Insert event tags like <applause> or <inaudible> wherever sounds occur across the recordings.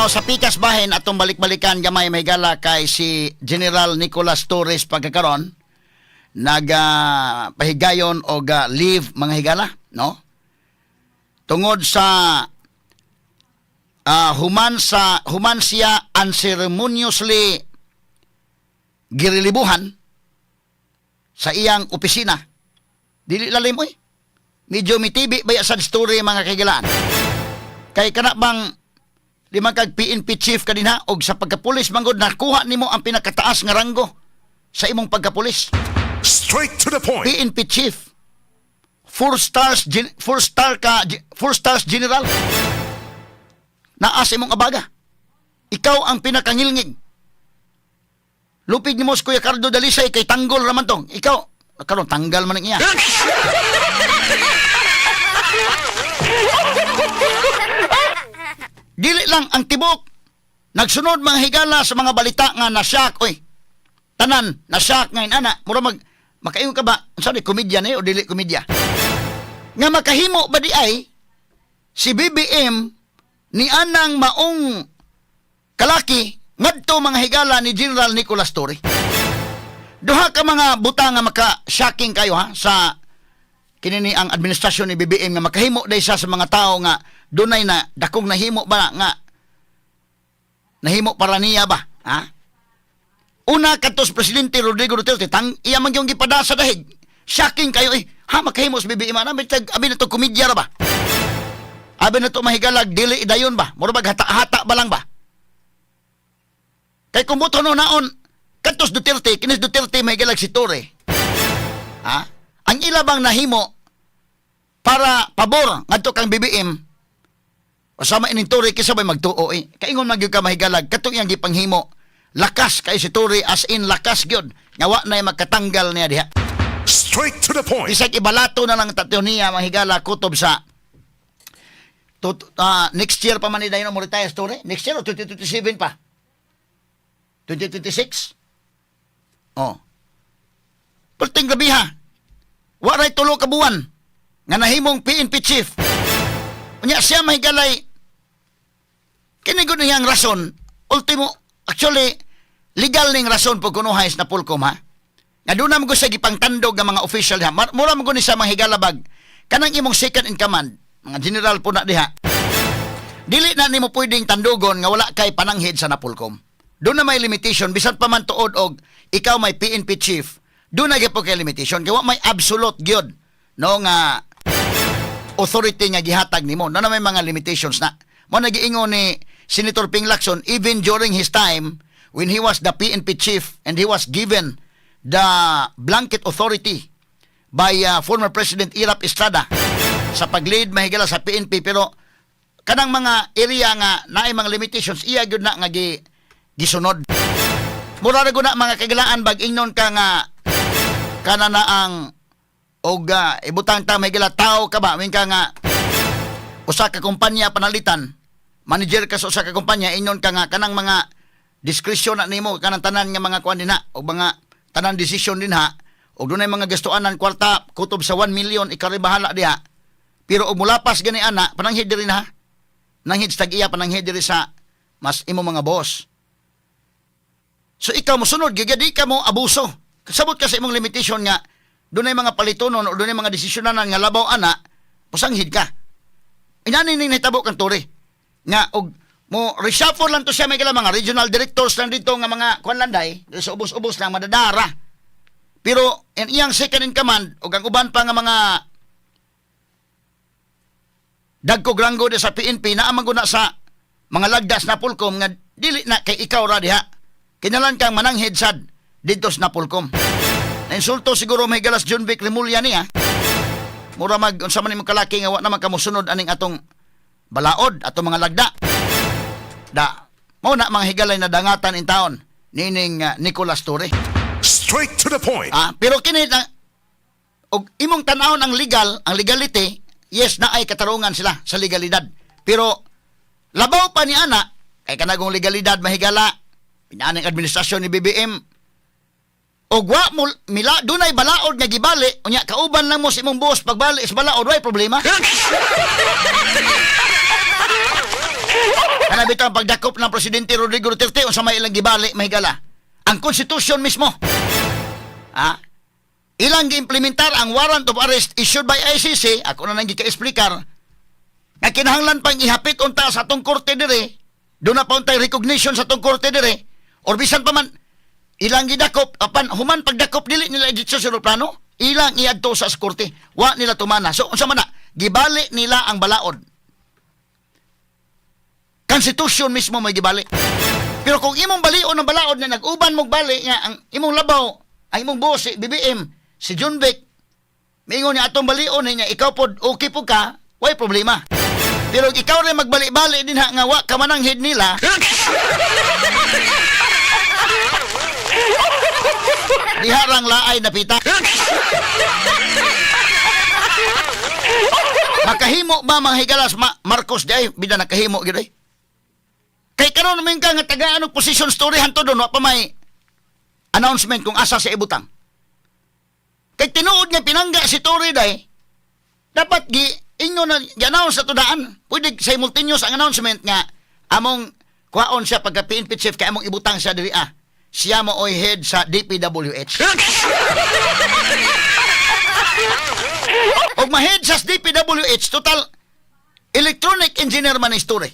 Now sa pikas bahin atong balik-balikan gamay may gala kay si General Nicolas Torres pagkakaron naga pahigayon og ah, leave mga higala no? Tungod sa ah, human sa human siya unceremoniously girilibuhan sa iyang opisina. Dili lalim oy. Medyo mitibi ba sa story mga kagilaan kay kana bang di man kag PNP chief kanina og sa pagkapulis manggod nakuha nimo ang pinakataas nga ranggo sa imong pagkapulis. Straight to the point. PNP chief four stars gen- four star ka four stars general. Naas imong abaga. Ikaw ang pinakangilngig. Lupig ni mo si Kuya Cardo Dalisay kay tanggol raman tong. Ikaw karon tanggal man niya <laughs> Dili lang ang tibok. Nagsunod mga higala sa mga balita nga nasyak, oy. Tanan, nasyak ngayon, ana. Mura mag, makaingon ka ba? Sabi, komedya na o dili komedya? Nga makahimo ba di ay, si BBM ni anang maong kalaki ngadto mga higala ni General Nicolas Torre. Duha ka mga buta nga maka-shocking kayo ha sa kinini ang administrasyon ni BBM nga makahimo day sa mga tao nga dunay na dakong nahimo ba nga nahimo para niya ba ha? Una katos presidente Rodrigo Duterte tang iya man yung gipada sa dahig. Shocking kayo eh. Ha makahimo sa BBM ana bitag abi na to komedya ra ba? Abi na to mahigalag dili dayon ba? Mura bag hata-hata ba lang ba? Kay kumuto no naon katos Duterte kinis Duterte mahigalag si Torre. Ha ang ila bang nahimo para pabor ngadto kang BBM Usama ining Tory kisa bay magtuo eh. Kaingon man gyud ka mahigalag katong iyang gipanghimo. Lakas kay si Tory as in lakas gyud. Nga wa na magkatanggal niya diha. Straight to the point. Bisag ibalato na lang tatyo niya mahigala kutob sa tut, ah, next year pa man ni dayon mo retire story. Next year o 2027 pa. 2026. Oh. Perting gabi ha. Waray tulo ka buwan nga nahimong PNP chief. Unya siya mahigalay kini gud niyang rason ultimo actually legal ning rason pag kunuhay na pulkom ha. Nga doon naman ko sa gipangtandog ng mga official ha. Mura mo ko ni sa mga higalabag. Kanang imong second in command, mga general po na diha. Dili na nimo pwedeng tandugon nga wala kay pananghid sa Napolcom. Doon na may limitation bisan pa man tuod og ikaw may PNP chief. Doon na po kay limitation kay wa may absolute gyud no nga authority nga gihatag nimo. Na na may mga limitations na. Mo nagiingon ni Senator Ping Lacson even during his time when he was the PNP chief and he was given the blanket authority by uh, former President Irap Estrada sa pag-lead mahigala sa PNP pero kanang mga area nga naay mga limitations iya gyud na nga gi, gisunod. Mura na mga kagilaan bag ingnon ka nga kana na ang og uh, ibutang ta may tao ka ba? Min ka nga usa ka kumpanya panalitan. Manager ka sa usa ka kumpanya ingon ka nga kanang mga diskresyon na nimo kanang tanan nga mga kuan din ha o mga tanan desisyon din ha og dunay mga gastuanan kwarta kutob sa 1 million ikaribahala diha pero og mulapas gani ana pananghid diri na nanghid sa tag-iya pananghid diri sa mas imo mga boss. So ikaw mo sunod, gigadi ka mo abuso. Kasabot ka sa imong limitation nga, doon ay mga palitonon o doon ay mga desisyonanan nga labaw ana, pusanghid ka. Inani ni nahitabo kang turi. Nga, og, mo reshuffle lang to siya may kala mga regional directors lang dito nga mga kwan landay, sa ubos-ubos lang madadara. Pero in iyang second in command, o ang uban pa nga mga dagko granggo de sa PNP na amang guna sa mga lagdas na pulkom nga dili na kay ikaw ra diha. Kinalan kang mananghid sad dito sa Napolcom. Nainsulto siguro may galas John Vic Remulla niya. Mura mag unsa man imong kalaki nga wa naman kamo sunod aning atong balaod atong mga lagda. Da mao na mga higalay na dangatan in taon nining uh, Nicolas Torre. Straight to the point. Ah, pero kini na og imong tan-awon ang legal, ang legality, yes na ay katarungan sila sa legalidad. Pero labaw pa ni ana kay kanagong legalidad mahigala pinaning administrasyon ni BBM og wa mo mila dunay balaod nga gibali unya kauban lang mo sa imong boss pagbali sa balaod way problema <laughs> Kana bitaw pagdakop ng presidente Rodrigo Duterte unsa may ilang gibali mahigala. Ang konstitusyon mismo. Ha? Ilang giimplementar ang warrant of arrest issued by ICC, ako na nang gika-explicar, nga kinahanglan pang ihapit unta sa atong korte dire, doon na pa untay recognition sa atong korte dire, or bisan pa man, ilang gidakop, apan human pagdakop dili nila edit sa plano, ilang iadto sa korte, wa nila tumana. So, unsa man gibali nila ang balaod. Konstitusyon mismo may gibali. Pero kung imong balion ng balaod na nag-uban mong bali nga ang imong labaw, ang imong boss si BBM, si John Beck, mingon niya atong balion niya ikaw pod okay po ka, way problema. Pero ikaw rin magbali-bali din ha nga wa ka man ang head nila, <laughs> diharang laay na pita. Makahimo ba mga higalas ma Marcos di ay bida nakahimo gid ay. Kay karon naman ka nga tagaan og position story hanto doon wa pa may announcement kung asa sa ibutang. Kay tinuod nga pinangga si Tory day dapat gi inyo na gi-announce sa tudaan. Pwede simultaneous ang announcement nga among kuhaon siya pagka PNP chief kay among ibutang siya diri ah. Siya mo oy head sa DPWH. <laughs> Og ma-head sa DPWH total electronic engineer man ang story.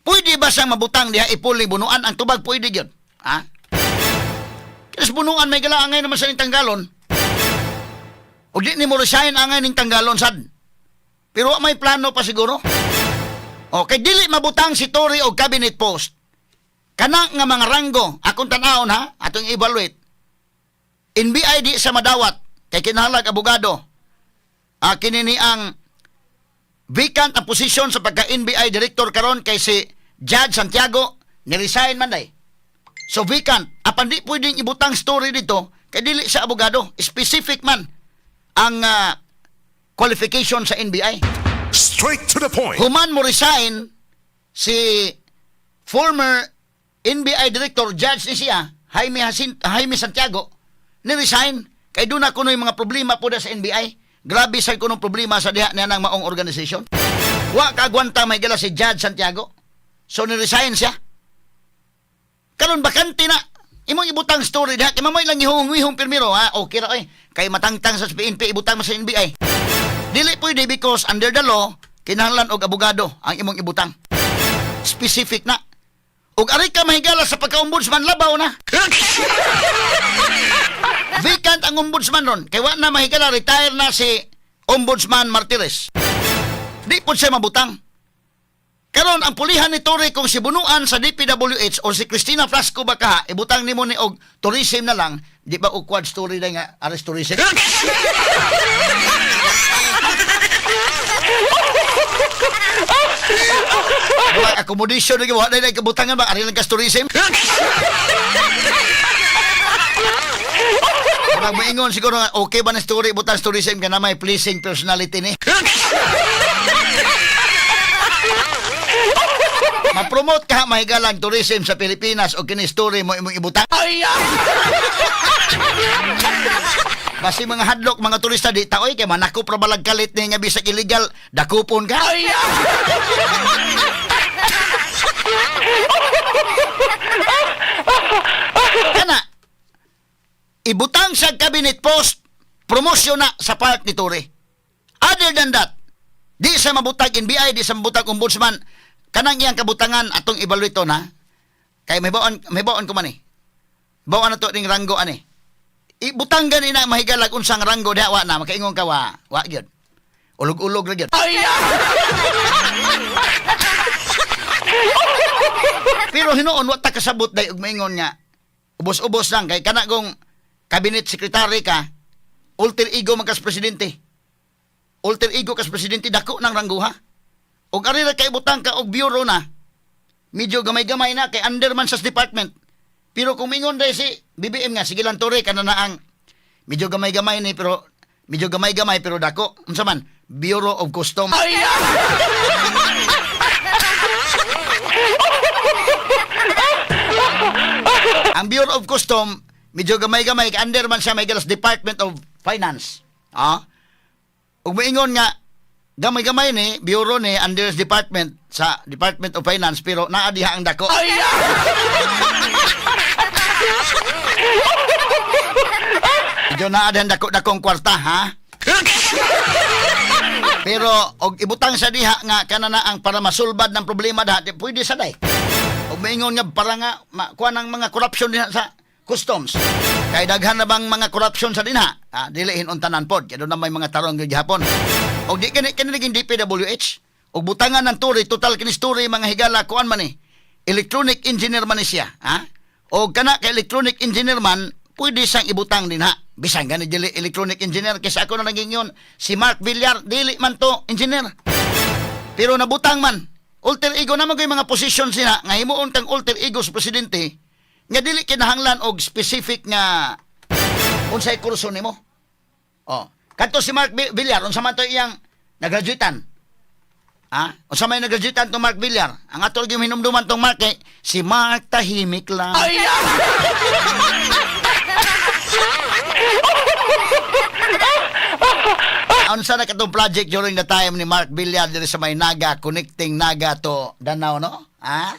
Pwede ba siyang mabutang diha ipuli bunuan ang tubag pwede gyud? Ha? Kasi bunuan may galaangay naman sa ning tanggalon. O di ni mo resign angay ning tanggalon sad. Pero may plano pa siguro. Okay, dili mabutang si Tory og cabinet post. Kana nga mga ranggo, akong tanawon ha, atong evaluate. NBI di sa madawat, kay kinahalag abogado. Ah, kinini ang vacant ang posisyon sa pagka-NBI director karon kay si Judge Santiago ni-resign man day. So vacant, apan di pwedeng ibutang story dito kay dili sa abogado, specific man ang ah, qualification sa NBI. Straight to the point. Human mo resign si former NBI director Judge ni siya, Jaime, Jacinto, Jaime Santiago, ni-resign kay doon kuno yung mga problema po sa NBI. Grabe sa kunong problema sa diha niya ng maong organisasyon. Wa kagwanta may gala si Judge Santiago. So ni-resign siya. Karon bakante na. Imong ibutang story diha. Kay mamoy lang ihong-ihong pirmiro ha. Okay ra oy. Kay matangtang sa PNP ibutang mo sa NBI. Dili pwede because under the law, kinahanglan og abogado ang imong ibutang. Specific na. Ug ari ka mahigala sa pagka-ombudsman labaw na. <laughs> Vacant ang ombudsman ron. Kay wa na mahigala retire na si Ombudsman Martires. Di po siya mabutang. Karon ang pulihan ni Torre kung si bunuan sa DPWH o si Christina Flasco ba ka, ibutang nimo ni og tourism na lang, di ba og quad story na nga arrest tourism? <laughs> Mga accommodation lagi wala na kabutangan ba ari lang kas tourism? Parang maingon siguro okay ba na story butang tourism ka na may pleasing personality ni. Ma-promote ka mahigalang tourism sa Pilipinas o kini story mo imong ibutang. Basi mga hadlok mga turista di taoy kay manako pra balag kalit ni nga bisag illegal dakupon ka. Kana ibutang sa cabinet post promosyon na sa park ni Tore. Other than that, di sa mabutag NBI, di sa mabutag ombudsman, kanang iyang kabutangan atong evaluato na, kay may baon, may baon ko man eh. Baon na to ning ranggo ani. Ibutang gani na mahigalag unsang ranggo diha wa na makaingon ka wa wa gyud. Ulog-ulog ra gyud. <laughs> Pero hinuon wa ta kasabot day og maingon nga ubos-ubos lang kay kana kung cabinet secretary ka alter ego man kas presidente. Alter ego kas presidente dako nang rangguha. Og ari ra kay butang ka og bureau na. Medyo gamay-gamay na kay under man sa department. Pero kung mingon day si BBM nga sige lang tore kana na ang medyo gamay-gamay ni pero medyo gamay-gamay pero dako unsa man Bureau of Customs. Ang Bureau of Custom, medyo gamay-gamay, under man siya may galas Department of Finance. Ah? Ug moingon nga, gamay-gamay ni bureau ni under department sa Department of Finance pero naa diha ang dako. Medyo naa din dako-dakong kwarta ha. Pero og ibutang sa diha nga kanana ang para masulbad ng problema dati pwede sa day. Og maingon nga para nga makuha ng mga corruption diha sa customs. Kay daghan na bang mga corruption sa dinha? Ah, dili hinuntanan pod kay doon na may mga tarong gyud gihapon. Og di kini kini naging DPWH og butangan ng turi total kini story mga higala kuan man ni. Electronic engineer man siya, ha? Og kana kay electronic engineer man pwede siyang ibutang din ha. Bisan gani dili electronic engineer kasi ako na naging yun si Mark Villar dili man to engineer. Pero nabutang man. Alter ego naman ko yung mga position sina nga himuon kang alter ego sa presidente nga dili kinahanglan og specific nga unsay kurso nimo. Oh, kadto si Mark Vi- Villar unsa man to iyang nagraduatean. Ha? Unsa may nagraduatean to Mark Villar? Ang ato gyud hinumduman tong Mark kay si Mark tahimik lang. Unsa na katong project during the time ni Mark Villar diri sa may Naga connecting Naga to Danao no? Ha?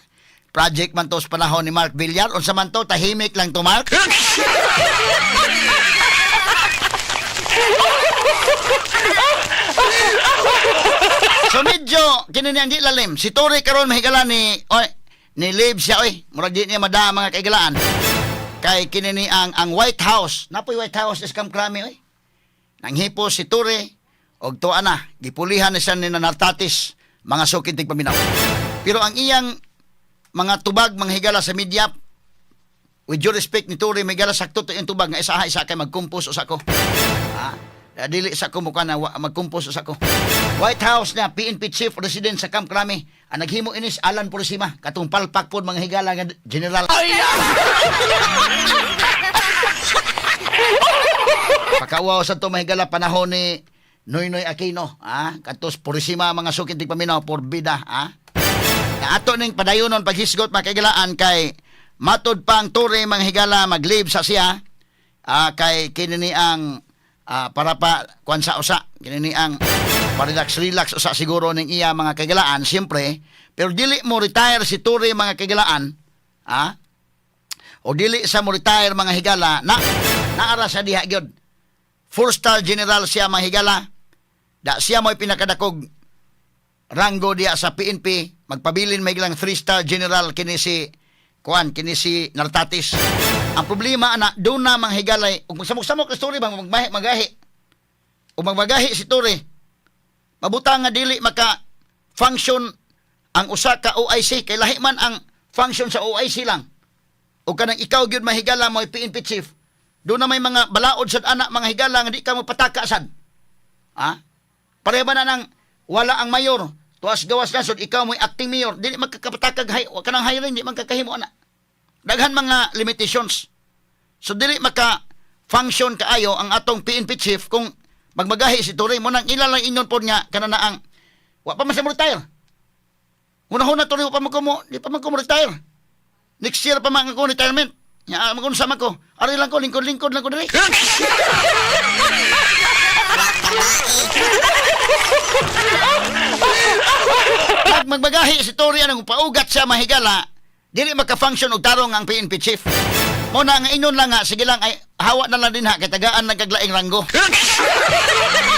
Project man to sa panahon ni Mark Villar unsa man to tahimik lang to Mark? <laughs> so medyo kini ang di lalim. Si Tori karon mahigala ni oy ni Liv siya oy. Murag di niya mada mga kaigalaan. Kay kini ni ang ang White House. Napoy White House is kam krami oy. Nang hipo si Ture og tuwa na gipulihan ni siya ni Nartatis mga sukid tig paminaw. Pero ang iyang mga tubag mga higala sa media with due respect ni Ture may gala sakto to yung tubag nga isa ha isa kay magkumpos sa ko. Ha? Ah, Dili sa ko mukha na magkumpos sa ko. White House na PNP Chief Resident sa Camp Crame ang naghimo inis Alan Purisima katong palpak pod mga higala nga general. Pakawaw sa to mahigala panahon ni Noynoy Aquino, ha? Katos purisima mga sukit di paminaw por bida, ha? Na ato ning padayonon paghisgot makagilaan kay matod pa ang tore mga higala maglib sa siya ah, kay kinini ang ah, para pa kwan sa usa kinini ang relax relax usa siguro ning iya mga kagilaan siyempre. Pero dili mo retire si tore mga kagilaan ha? O dili sa mo retire mga higala na naara sa diha gyud. Four star general siya mga higala. Da siya mo'y pinakadakog ranggo diya sa PNP magpabilin may lang three star general kini si kuan kini si Nartatis. Ang problema ana do na mga higalay ug magsamok-samok ka story bang magmahi magahi. Ug magmagahi si Tore mabutang nga dili maka function ang usa ka OIC kay lahi man ang function sa OIC lang. O kanang ikaw gyud mahigala mo PNP chief do na may mga balaod sad anak mga higala nga di ka mo pataka sad. Ha? Pareha ba na nang wala ang mayor? Tuas gawas nasod ikaw mo'y acting mayor. Dili magkakapatakag hay kanang hiring di man kakahimo ana daghan mga limitations. So dili maka function kaayo ang atong PNP chief kung magmagahi si Turing mo nang ilalang inyon pod nga kanana ang wa pa man siya retire Una-una tuloy pa man ko mo, di pa man ko mo retire. Next year pa man ako retirement. Ya, magun sama ko. Ari lang ko, lingkod-lingkod lang ko dali. Pag magbagahi si Tori anong paugat siya mahigala, dili maka-function og tarong ang PNP chief. Mo na nga inyon lang nga sige lang ay hawa na lang din ha kay tagaan nagkaglaing ranggo. <laughs>